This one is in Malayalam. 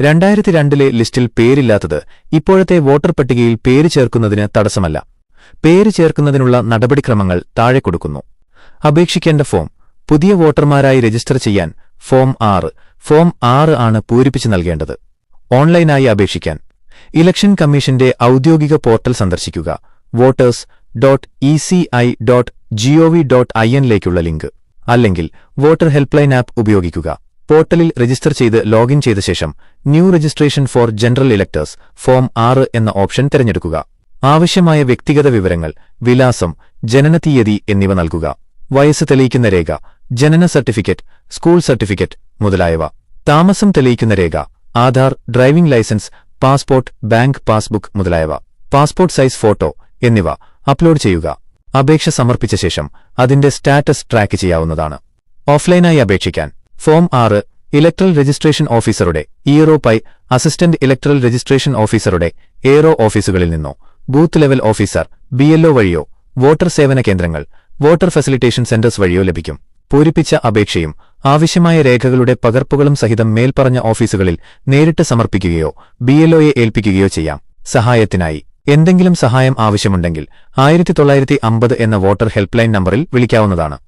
രണ്ടായിരത്തി രണ്ടിലെ ലിസ്റ്റിൽ പേരില്ലാത്തത് ഇപ്പോഴത്തെ വോട്ടർ പട്ടികയിൽ പേര് ചേർക്കുന്നതിന് തടസ്സമല്ല. പേര് ചേർക്കുന്നതിനുള്ള നടപടിക്രമങ്ങൾ താഴെ കൊടുക്കുന്നു. അപേക്ഷിക്കേണ്ട ഫോം പുതിയ വോട്ടർമാരായി രജിസ്റ്റർ ചെയ്യാൻ ഫോം ആറ് ഫോം ആറ് ആണ് പൂരിപ്പിച്ചു നൽകേണ്ടത്. ഓൺലൈനായി അപേക്ഷിക്കാൻ. ഇലക്ഷൻ കമ്മീഷന്റെ ഔദ്യോഗിക പോർട്ടൽ സന്ദർശിക്കുക. Voters dot E C I dot gov dot I എന്നിലേക്കുള്ള link. അല്ലെങ്കിൽ വോട്ടർ ഹെൽപ്പ് ലൈൻ ആപ്പ് ഉപയോഗിക്കുക. പോർട്ടലിൽ രജിസ്റ്റർ ചെയ്ത് ലോഗിൻ ചെയ്ത ശേഷം new registration for general electors form ആറ് എന്ന ഓപ്ഷൻ തിരഞ്ഞെടുക്കുക. ആവശ്യമായ വ്യക്തിഗത വിവരങ്ങൾ വിലാസം ജനനതീയതി എന്നിവ നൽകുക. വയസ്സ് തെളിയിക്കുന്ന രേഖ ജനന സർട്ടിഫിക്കറ്റ് സ്കൂൾ സർട്ടിഫിക്കറ്റ് മുതലായവ. താമസം തെളിയിക്കുന്ന രേഖ Aadhaar driving licence passport bank passbook മുതലായവ. പാസ്പോർട്ട് സൈസ് ഫോട്ടോ എന്നിവ അപ്ലോഡ് ചെയ്യുക. അപേക്ഷ സമർപ്പിച്ച ശേഷം അതിന്റെ സ്റ്റാറ്റസ് ട്രാക്ക് ചെയ്യാവുന്നതാണ്. ഓഫ്ലൈനായി അപേക്ഷിക്കാൻ ഫോം ആറ് ഇലക്ട്രൽ രജിസ്ട്രേഷൻ ഓഫീസറുടെ ഇയറോ പൈ അസിസ്റ്റന്റ് ഇലക്ട്രൽ രജിസ്ട്രേഷൻ ഓഫീസറുടെ എയറോ ഓഫീസുകളിൽ നിന്നോ. ബൂത്ത് ലെവൽ ഓഫീസർ ബിഎൽഒ വഴിയോ വോട്ടർ സേവന കേന്ദ്രങ്ങൾ വോട്ടർ ഫെസിലിറ്റേഷൻ സെന്റേഴ്സ് വഴിയോ ലഭിക്കും. പൂരിപ്പിച്ച അപേക്ഷയും ആവശ്യമായ രേഖകളുടെ പകർപ്പുകളും സഹിതം മേൽപ്പറഞ്ഞ ഓഫീസുകളിൽ നേരിട്ട് സമർപ്പിക്കുകയോ ബിഎൽഒയെ ഏൽപ്പിക്കുകയോ ചെയ്യാം. സഹായത്തിനായി. എന്തെങ്കിലും സഹായം ആവശ്യമുണ്ടെങ്കിൽ ആയിരത്തി തൊള്ളായിരത്തി അമ്പത് എന്ന വോട്ടർ ഹെൽപ്പ് ലൈൻ നമ്പറിൽ വിളിക്കാവുന്നതാണ്.